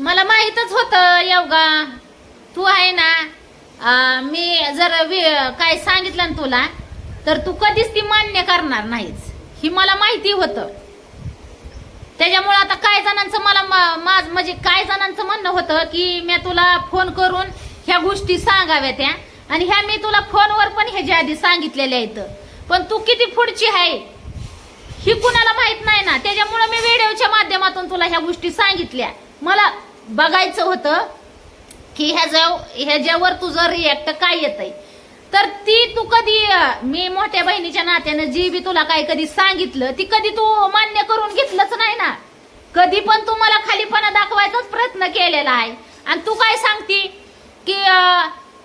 मला माहीतच होतं योगा तू आहे ना आ, मी जर वि- काय सांगितलं ना तुला तर तू कधीच ती मान्य करणार नाहीस. ही मला माहिती होतं. त्याच्यामुळे आता काय जणांचं मला माझ म्हणजे काय जणांचं म्हणणं होतं की मी तुला फोन करून ह्या गोष्टी सांगाव्या त्या आणि ह्या मी तुला फोनवर पण ह्याच्या आधी सांगितलेल्या आहेत. पण तू किती पुढची आहे ही कुणाला माहीत नाही ना. त्याच्यामुळे मी व्हिडिओच्या माध्यमातून तुला ह्या गोष्टी सांगितल्या. मला बघायचं होतं की ह्याच्या ह्याच्यावर तुझं रिॲक्ट काय येत तर ती तू कधी मी मोठ्या बहिणीच्या नात्यानं जी बी तुला काय कधी सांगितलं ती कधी तू मान्य करून घेतलंच नाही ना. कधी पण तू मला खालीपणा दाखवायचाच प्रयत्न केलेला आहे. आणि तू काय सांगती की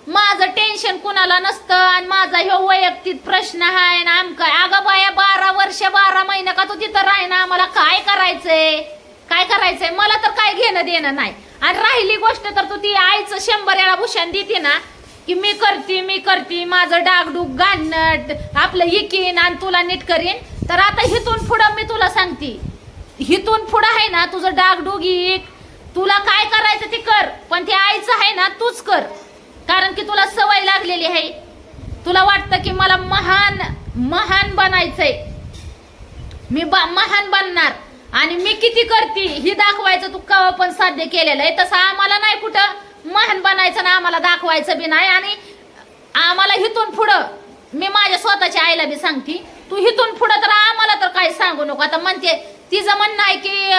माझं टेन्शन कुणाला नसतं आणि माझा ह्यो वैयक्तिक प्रश्न आहे ना आमका अगं बाया बारा वर्ष बारा महिने का तू तिथं राही ना मला काय करायचंय? काय करायचंय? मला तर काय घेणं देणं नाही. आणि राहिली गोष्ट तर तू ती आईचं शंभर वेळा भूषण देते ना की मी करते मी करते माझं डागडूग गाणं आपलं इकीन आणि तुला नीट करीन. तर आता हिथून पुढं मी तुला सांगते हिथून पुढं आहे ना तुझं डागडूग इक तुला काय करायचं ते कर पण ते आईचं आहे ना तूच कर. कारण की तुला सवय लागलेली आहे. तुला वाटतं की मला महान महान बनायचंय. मी बा- महान बनणार. आणि मी किती करते? ही दाखवायचं तू कवा पण साध्य केलेलं आहे. तसं आम्हाला नाही कुठं महान बनायचं ना आम्हाला दाखवायचं बी नाही. आणि आम्हाला हिथून पुढं मी माझ्या स्वतःच्या आईला बी सांगते तू हिथून पुढं तर आम्हाला तर काही सांगू नको. आता म्हणते तिचं म्हणणं आहे की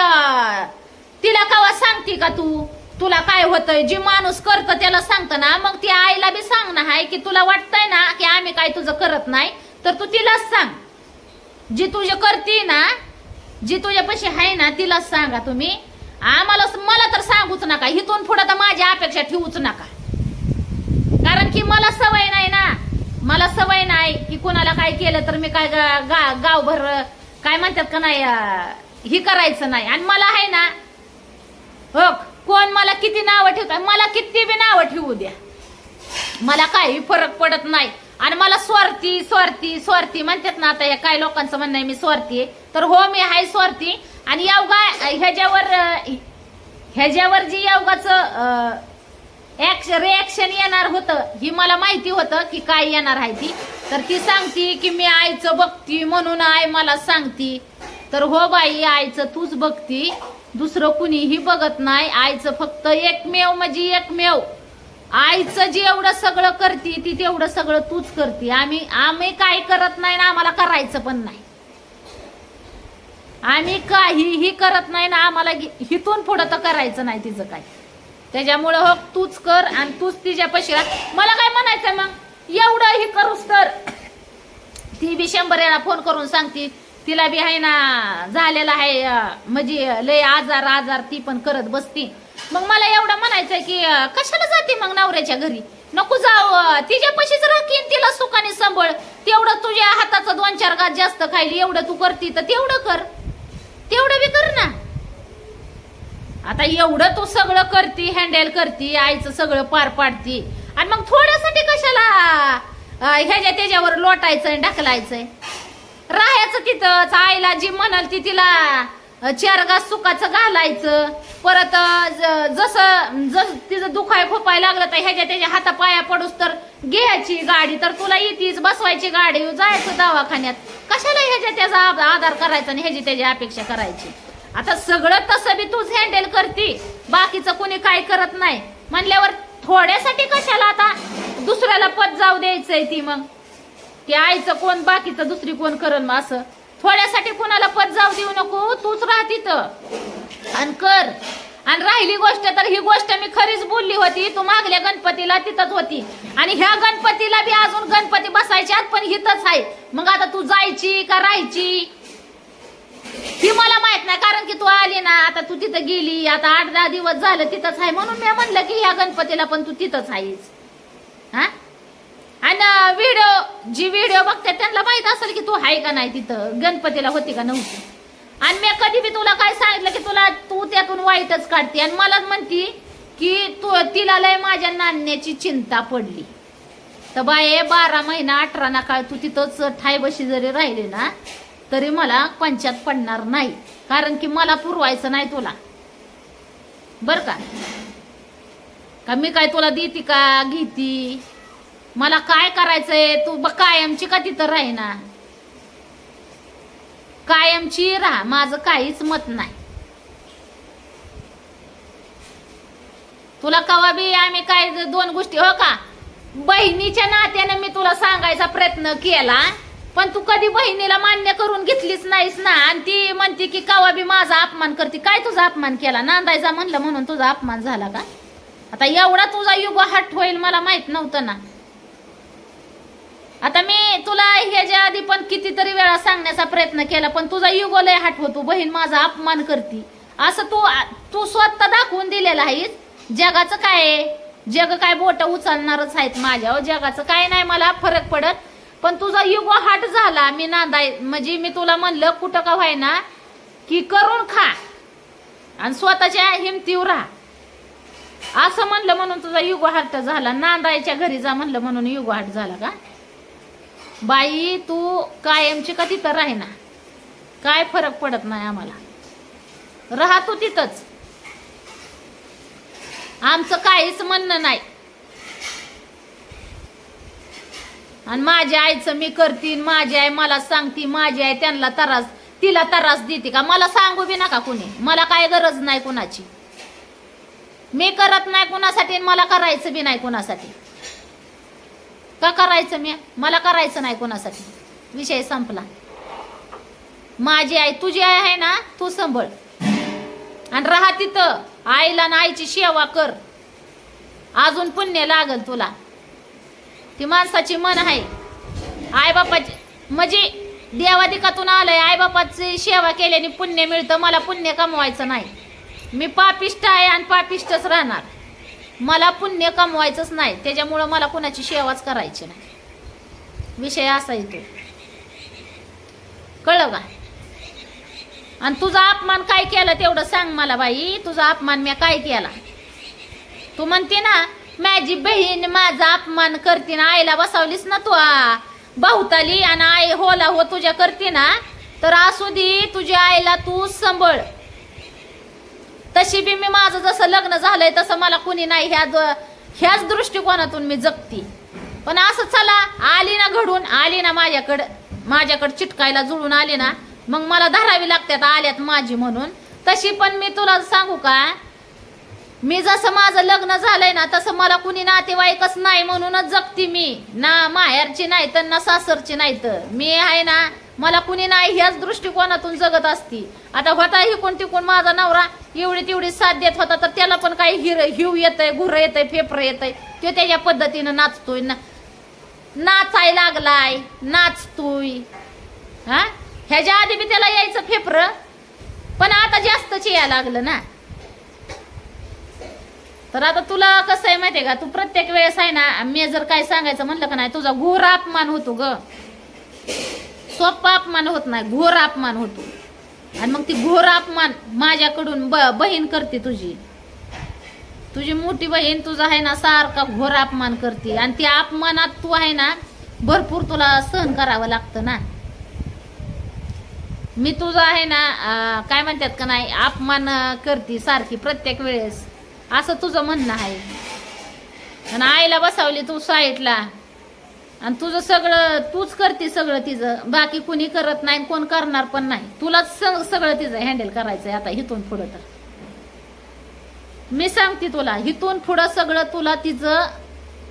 तिला कवा सांगते का तू? तुला काय होतंय? जी माणूस करतं त्याला सांगतं ना. मग ती आईला बी सांग ना आहे की तुला वाटतंय ना की आम्ही काय तुझं करत नाही तर तू तिलाच सांग. जी तुझे करते ना जी तुझ्यापाशी आहे ना तिलाच सांगा तुम्ही. आम्हाला मला तर सांगूच नका. इथून पुढे तर माझ्या अपेक्षा ठेवूच नका. कारण की मला सवय नाही ना. मला सवय नाही की कुणाला काय केलं तर मी काय गा- गावभर काय म्हणतात का नाही ही करायचं नाही. आणि मला आहे ना हो कोण मला किती नावं ठेवतात मला किती बी नावं ठेवू द्या. मला काही फरक पडत नाही. आणि मला स्वार्थी स्वार्थी स्वार्थी म्हणतात ना आता या काय लोकांचं म्हणणं आहे मी स्वार्थी आहे. तर हो मी आहे स्वार्थी. आणि योगा ह्याच्यावर ह्याच्यावर जी योगाचं रिॲक्शन येणार होतं ही मला माहिती होतं की काय येणार आहे ती. तर ती सांगती की मी आईचं बघती म्हणून आई मला सांगती. तर हो बाई आईचं तूच बघती. दुसरं कुणीही बघत नाही. आईचं फक्त एकमेव म्हणजे एकमेव. आईचं जे एवढं सगळं करते ती तेवढं सगळं तूच करते. आम्ही आम्ही काय करत नाही ना आम्हाला करायचं पण नाही. आम्ही काहीही करत नाही ना आम्हाला हिथून पुढं तर करायचं नाही तिचं काय त्याच्यामुळं हो तूच कर आणि तूच तिच्यापाशी पशिरा मला काय म्हणायचं मग? एवढं ही करूस तर. ती बी शंभर याला फोन करून सांगते तिला बी आहे ना झालेला आहे म्हणजे लय आजार आजार ती पण करत बसती. मग मला एवढं म्हणायचंय की अं, कशाला जाते मग नवऱ्याच्या घरी? नको जाऊ अं, तिच्यापाशीच राखीन तिला सुखाने सांभाळ. तेवढं तुझ्या हाताचं दोन चार गात जास्त खायली एवढं तू करती तर तेवढं कर. तेवढं बी कर ना. आता एवढं तू सगळं करती हँडल करती आईचं सगळं पार पाडती. आणि मग थोड्यासाठी कशाला अं, ह्याच्या त्याच्यावर लोटायचं आणि ढकलायचंय? राहायचं तिथंच आईला जी म्हणाल ती तिला चरगास सुखाचं घालायचं. परत ज- जसं जस तिचं दुखाय खोपाय लागलं तर ह्याच्या त्याच्या हाता पाया पडूस तर घ्यायची गाडी. तर तुला येतीच बसवायची गाडी जायचं दवाखान्यात. कशाला ह्याच्या त्याचा आधार करायचा आणि ह्याची त्याची अपेक्षा करायची? आता सगळं तसं बी तूच हँडल करते. बाकीचं कोणी काय करत नाही. म्हणल्यावर थोड्यासाठी कशाला आता दुसऱ्याला पद जाऊ द्यायचंय ती मग? ते आईचं कोण बाकीचं दुसरी कोण करल मग असं? थोड्यासाठी कोणाला पद जाऊ देऊ नको तूच राह तिथं. आणि कर. आणि राहिली गोष्ट तर ही गोष्ट मी खरीच बोलली होती तू मागल्या गणपतीला तिथंच होती. आणि ह्या गणपतीला बी अजून गणपती बसायच्यात पण हिथंच आहे. मग आता तू जायची का राहायची? ही मला माहीत नाही कारण की तू आली ना आता तू तिथं गेली आता आठ दहा दिवस झालं तिथंच आहे. म्हणून मी म्हणलं की ह्या गणपतीला पण तू तिथंच आहेस. आणि व्हिडिओ जी व्हिडिओ बघते त्यांना माहीत असेल की तू आहे का नाही तिथं? गणपतीला होती का नव्हती? आणि मी कधी बी तुला काय सांगितलं की तुला तू त्यातून वाईटच काढते. आणि मला म्हणती की तू तिला लय माझ्या नाण्याची चिंता पडली. तर बाय बारा महिना अठरा ना काळ तू तिथंच ठाय बशी जरी राहिली ना तरी मला पंचात पडणार नाही. कारण की मला पुरवायचं नाही तुला. बर का? का मी काय तुला देते का घेती? मला काय करायचंय? तू ब कायमची का तिथं राहीना कायमची राहा माझं काहीच मत नाही. तुला कवा बी आम्ही काय दोन गोष्टी हो का? बहिणीच्या नात्याने मी तुला सांगायचा प्रयत्न केला पण तू कधी बहिणीला मान्य करून घेतलीच नाहीस ना? आणि ती म्हणते की कवा बी माझा अपमान करते. काय तुझा अपमान केला? नांदायचा म्हणलं म्हणून तुझा अपमान झाला का? आता एवढा तुझा युग हट होईल मला माहीत नव्हतं ना. आता मी तुला ह्याच्या आधी पण कितीतरी वेळा सांगण्याचा प्रयत्न केला पण तुझा युगो लय हट होतो बहीण माझा अपमान करती. असं तू तू स्वतः दाखवून दिलेला आहेस? जगाचं काय आहे? जग काय बोट उचलणारच आहेत माझ्यावर हो? जगाचं काय नाही मला फरक पडत. पण तुझा युगो हाट झाला मी नांदाय म्हणजे मी तुला म्हणलं कुठं का व्हाय ना की करून खा. आणि स्वतःच्या हिमतीवर राहा. असं म्हणलं म्हणून तुझा युगो हाट झाला नांदायच्या घरी जा म्हणलं म्हणून युगो हाट झाला का? बाई तू कायमची का तिथं राही ना. काय फरक पडत नाही आम्हाला. राहा तू तिथंच. आमचं काहीच म्हणणं नाही. आणि माझ्या आईचं मी करतीन माझी आई मला सांगती माझी आई त्यांना त्रास तिला त्रास देते का? मला सांगू बी नका कुणी. मला काय गरज नाही कुणाची. मी करत नाही कुणासाठी आणि मला करायचं बी नाही कुणासाठी. का करायचं मी? मला करायचं नाही कोणासाठी. विषय संपला. माझी आई तुझी आई आहे ना तू संभळ. आणि राहा तिथं. आईला ना आईची सेवा कर. अजून पुण्य लागल तुला. ती माणसाची मन आहे. आईबापाची म्हणजे देवाधिकातून आलंय आईबापाची सेवा केल्याने पुण्य मिळतं मला पुण्य कमवायचं नाही. मी पापिष्ट आहे आणि पापिष्टच राहणार. मला पुण्य कमवायचंच नाही त्याच्यामुळं मला कुणाची सेवाच करायची नाही. विषय असा येतो कळलं का? आणि तुझा अपमान काय केला तेवढं सांग मला बाई तुझा अपमान मी काय केला? तू म्हणते ना माझी बहीण माझा अपमान करते ना आईला बसावलीस ना तू बहुताली आणि आई होला हो तुझ्या करते ना तर असू दे तुझ्या आईला तू संभळ. तशी बी मी माझं जसं लग्न झालंय तसं मला कुणी नाही ह्या द- ह्याच दृष्टिकोनातून मी जगती. पण असं चला आली ना घडून आली ना माझ्याकडं माझ्याकडं चिटकायला जुळून आली ना मग मला धरावी लागतात आल्यात माझी म्हणून. तशी पण मी तुला सांगू का मी जसं माझं लग्न झालंय ना तसं मला कुणी नातेवाईकच नाही म्हणूनच जगती मी. ना माहेरची नाही तर ना सासरची नाही तर. मी आहे ना मला कुणी नाही ह्याच दृष्टिकोनातून जगत असती. आता होता हिकून तिकून माझा नवरा एवढी तेवढी साथ देत होता तर त्याला पण काही हिर हिव येतंय घुर येतंय फेफर येतंय. तो त्याच्या पद्धतीनं नाचतोय ना. नाचाय लागलाय नाचतोय. हा? ह्याच्या आधी बी त्याला यायचं फेफर पण आता जास्तच यायला लागलं ना. तर आता तुला कसं आहे माहितीये का? तू प्रत्येक वेळेस आहे ना मी जर काय सांगायचं म्हणलं का नाही तुझा घोर अपमान होतो ग. सोपा अपमान होत नाही घोर अपमान होतो. आणि मग ती घोर अपमान माझ्याकडून ब बहीण करते तुझी. तुझी मोठी बहीण तुझा आहे ना सारखा घोर अपमान करते. आणि त्या अपमानात तू आहे ना भरपूर तुला सहन करावं लागतं ना. मी तुझा आहे ना काय म्हणतात का नाही अपमान करते सारखी प्रत्येक वेळेस. असं तुझं म्हणणं आहे. आणि आईला बसावली तू साईडला. आणि तुझं सगळं तूच करते सगळं तिचं. बाकी कुणी करत नाही कोण करणार पण नाही. तुलाच सगळं तिचं हँडल करायचंय आता इथून पुढं तर. मी सांगते तुला इथून पुढं सगळं तुला तिचं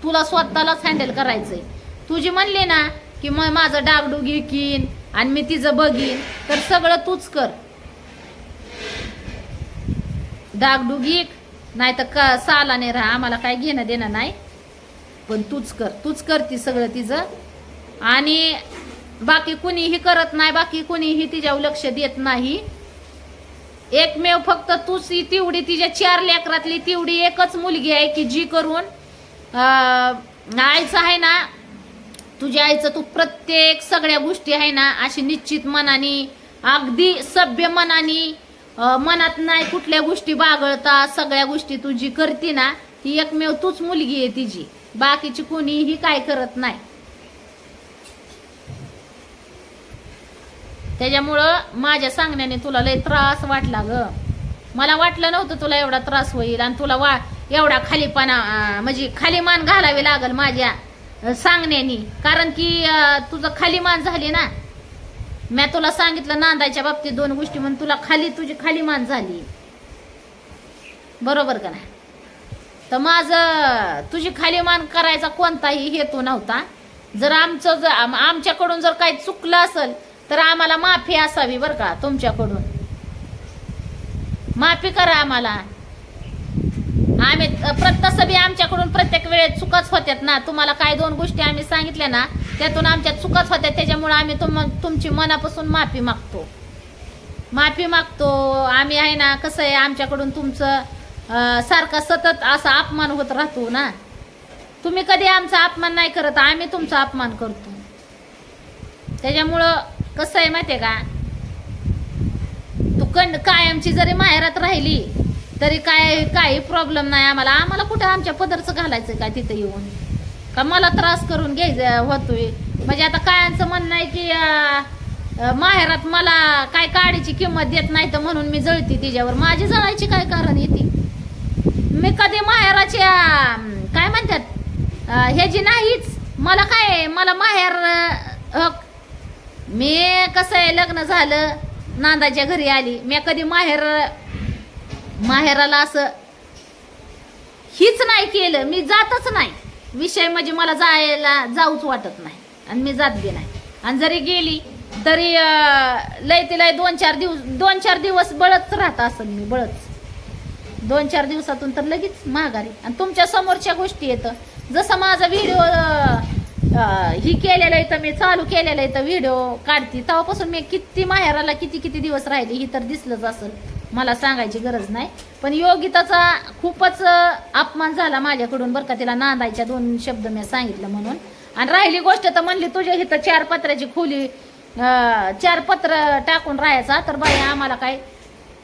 तुला स्वतःलाच हँडल करायचंय. तुझी म्हणली ना की मग माझं डागडुग किन आणि मी तिचं बघीन तर सगळं तूच कर. डागडुग नाही तर का सालाने राहा. आम्हाला काय घेणं देणं नाही. पण तूच कर तूच करती सगळं तिचं. आणि बाकी कुणीही करत नाही बाकी कुणीही तिच्यावर लक्ष देत नाही. एकमेव फक्त तूच ही तेवढी तिच्या चार लेकरातली तेवढी एकच मुलगी आहे की जी करून आईचं आहे ना तुझ्या आईचं तू प्रत्येक सगळ्या गोष्टी आहे ना अशी निश्चित मनाने अगदी सभ्य मनाने मनात नाही कुठल्या गोष्टी बागळता सगळ्या गोष्टी तू जी करते ना ती एकमेव तूच मुलगी आहे तिची. बाकीची कोणीही काय करत नाही. त्याच्यामुळं माझ्या सांगण्याने तुला लय त्रास वाटला ग. मला वाटलं नव्हतं तुला एवढा त्रास होईल आणि तुला वा एवढा खालीपणा म्हणजे खाली मान घालावी लागल माझ्या सांगण्यानी. कारण की तुझं खाली मान झाली ना. मी तुला सांगितलं नांदायच्या बाबतीत दोन गोष्टी म्हणून तुला खाली तुझी खाली मान झाली. बरोबर का नाही? तर माझं तुझी खाली मान करायचा कोणताही हेतू नव्हता. जर आमचं जर आम- आमच्याकडून जर काही चुकलं असेल तर आम्हाला माफी असावी बरं का तुमच्याकडून. माफी करा आम्हाला. आम्ही तसं बी आमच्याकडून प्रत्येक वेळेत चुकाच होत्यात ना. तुम्हाला काय दोन गोष्टी आम्ही सांगितल्या ना त्यातून आमच्या चुकाच होत्या. त्याच्यामुळे आम्ही तुम तुमची मनापासून माफी मागतो. माफी मागतो. आम्ही आहे ना कसं आहे आमच्याकडून तुमचं सारखा सतत असा अपमान होत राहतो ना. तुम्ही कधी आमचा अपमान नाही करत आम्ही तुमचा अपमान करतो. त्याच्यामुळं कसं आहे माहिती आहे का? तू कंड कायमची जरी माहेरात राहिली तरी काय काही प्रॉब्लेम नाही आम्हाला. आम्हाला कुठं आमच्या पदरचं घालायचं काय तिथं येऊन? का मला त्रास करून घ्यायचं होतोय? म्हणजे आता कायांचं म्हणणं आहे की माहेरात मला काय काडीची किंमत देत नाही तर म्हणून मी जळती तिच्यावर. माझी जळायची काय कारण येते मी कधी माहेराच्या काय म्हणतात हे ह्याची नाहीच मला काय मला माहेर मी कसं आहे लग्न झालं नांदाच्या घरी आली मी कधी माहेर माहेराला असं हीच नाही केलं मी जातच नाही. विषय म्हणजे मला जायला जाऊच वाटत नाही आणि मी जात बी नाही. आणि जरी गेली तरी लय तिला दोन चार दिवस दोन चार दिवस बळत राहत असेल मी बळत दोन चार दिवसातून तर लगेच माघारी. आणि तुमच्या समोरच्या गोष्टी येतं जसं माझा व्हिडिओ ही केलेलं आहे तर मी चालू केलेलं आहे तर व्हिडिओ काढते. तेव्हापासून मी किती माहेराला किती किती दिवस राहिले ही तर दिसलंच असेल. मला सांगायची गरज नाही. पण योगिताचा खूपच अपमान झाला माझ्याकडून बरं का. तिला नांदायच्या दोन शब्द मी सांगितलं म्हणून. आणि राहिली गोष्ट तर म्हणली तुझ्या इथं चार पत्राची खोली चार पत्र टाकून राहायचा. तर बाई आम्हाला काय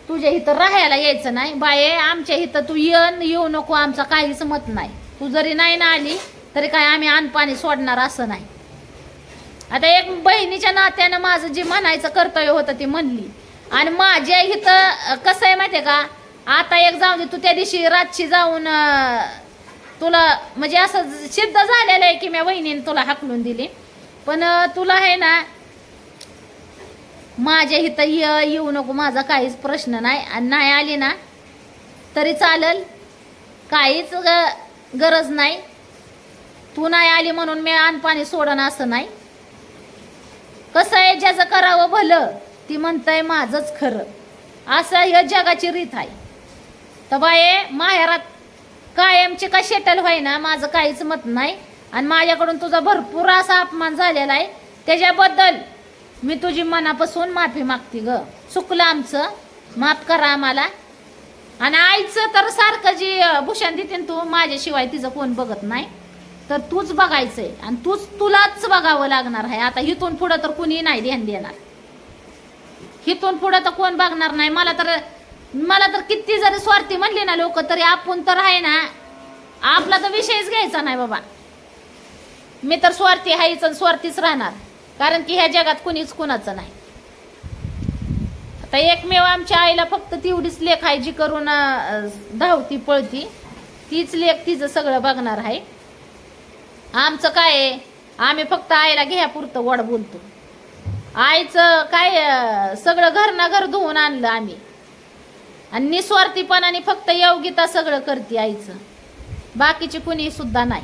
तुझ्या इथं राहायला यायचं नाही. बाये आमच्या इथं तू येन येऊ नको आमचा काहीच मत नाही. तू जरी नाही ना आली तरी काय आम्ही अनपाणी सोडणार असं नाही. आता एक बहिणीच्या नात्यानं माझं जे म्हणायचं कर्तव्य होतं ती म्हणली. आणि माझ्या इथं कसं आहे माहितीये का? आता एक जाऊ दे तू त्या दिवशी रातची जाऊन तुला म्हणजे असं सिद्ध झालेलं आहे की मी बहिणीने तुला हाकलून दिली. पण तुला आहे ना माझ्या इथं ये येऊ नको माझा काहीच प्रश्न नाही. आणि नाही आली ना तरी चालेल. काहीच ग- गरज नाही. तू नाही आली म्हणून मी अनपाणी सोडन असं नाही. कसं आहे ज्याचं करावं भलं ती म्हणतंय माझंच खरं. असं हे जगाची रीत आहे. तर बाये माहेरात कायमची का शेटल व्हाय ना माझं काहीच मत नाही. आणि माझ्याकडून तुझा भरपूर असा अपमान झालेला आहे. त्याच्याबद्दल मी तुझी मनापासून माफी मागते ग. चुकलं आमचं. माफ करा आम्हाला. आणि आईचं तर सारखं जी भूषण देते तू माझ्याशिवाय तिचं कोण बघत नाही. तर तूच बघायचंय. आणि तूच तुलाच बघावं लागणार आहे. आता इथून पुढं तर कुणी नाही ध्यान देणार. इथून पुढं तर कोण बघणार नाही. मला तर मला तर किती जरी स्वार्थी म्हणले ना लोक तरी आपण तर आहे ना आपला तर विषयच घ्यायचा नाही बाबा. मी तर स्वार्थी आहेच आणि स्वार्थीच राहणार. कारण की ह्या जगात कुणीच कुणाचं नाही. आता एकमेव आमच्या आईला फक्त तेवढीच लेख आहे जी करून धावती पळती. तीच लेख तिचं सगळं बघणार आहे. आमचं काय आहे? आम्ही फक्त आईला घ्यापुरतं वड बोलतो. आईचं काय सगळं घर ना घर धुवून आणलं आम्ही. आणि निस्वार्थीपणाने फक्त योगिता सगळं करते आईचं. बाकीची कुणी सुद्धा नाही.